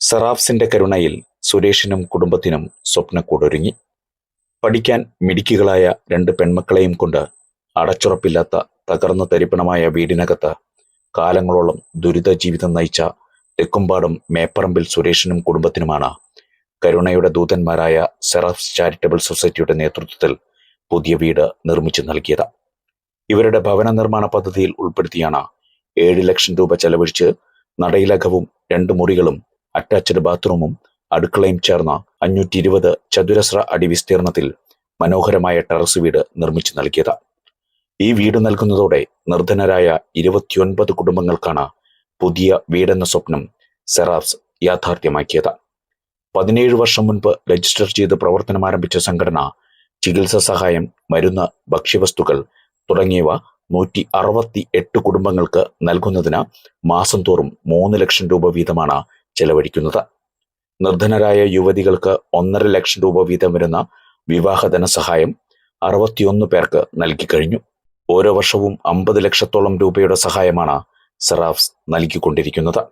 സറാഫ്സിന്റെ കരുണയിൽ സുരേഷിനും കുടുംബത്തിനും സ്വപ്നക്കൂടൊരുങ്ങി. പഠിക്കാൻ മിടുക്കികളായ രണ്ട് പെൺമക്കളെയും കൊണ്ട് അടച്ചുറപ്പില്ലാത്ത തകർന്ന തരിപ്പണമായ വീടിനകത്ത് കാലങ്ങളോളം ദുരിത ജീവിതം നയിച്ച തെക്കുംപാടും മേപ്പറമ്പിൽ സുരേഷിനും കുടുംബത്തിനുമാണ് കരുണയുടെ ദൂതന്മാരായ സെറാഫ്സ് ചാരിറ്റബിൾ സൊസൈറ്റിയുടെ നേതൃത്വത്തിൽ പുതിയ വീട് നിർമ്മിച്ചു നൽകിയത്. ഇവരുടെ ഭവന നിർമ്മാണ പദ്ധതിയിൽ ഉൾപ്പെടുത്തിയാണ് ഏഴ് ലക്ഷം രൂപ ചെലവഴിച്ച് നടയിലകവും രണ്ട് മുറികളും അറ്റാച്ച്ഡ് ബാത്റൂമും അടുക്കളയും ചേർന്ന അഞ്ഞൂറ്റി ഇരുപത് ചതുരശ്ര അടി വിസ്തീർണത്തിൽ മനോഹരമായ ടെറസ് വീട് നിർമ്മിച്ചു നൽകിയത്. ഈ വീട് നൽകുന്നതോടെ നിർധനരായ ഇരുപത്തിയൊൻപത് കുടുംബങ്ങൾക്കാണ് പുതിയ വീടെന്ന സ്വപ്നം സെറാഫ്സ് യാഥാർത്ഥ്യമാക്കിയത്. പതിനേഴ് വർഷം മുൻപ് രജിസ്റ്റർ ചെയ്ത് പ്രവർത്തനം ആരംഭിച്ച സംഘടന ചികിത്സാ സഹായം മരുന്ന് ഭക്ഷ്യവസ്തുക്കൾ തുടങ്ങിയവ നൂറ്റി അറുപത്തി എട്ട് കുടുംബങ്ങൾക്ക് നൽകുന്നതിന് മാസം തോറും മൂന്ന് ലക്ഷം രൂപ വീതമാണ് ചെലവഴിക്കുന്നത്. നിർധനരായ യുവതികൾക്ക് ഒന്നര ലക്ഷം രൂപ വീതം വരുന്ന വിവാഹധന സഹായം അറുപത്തിയൊന്ന് പേർക്ക് നൽകിക്കഴിഞ്ഞു ഓരോ വർഷവും അമ്പത് ലക്ഷത്തോളം രൂപയുടെ സഹായമാണ് സെറാഫ്സ് നൽകിക്കൊണ്ടിരിക്കുന്നത്.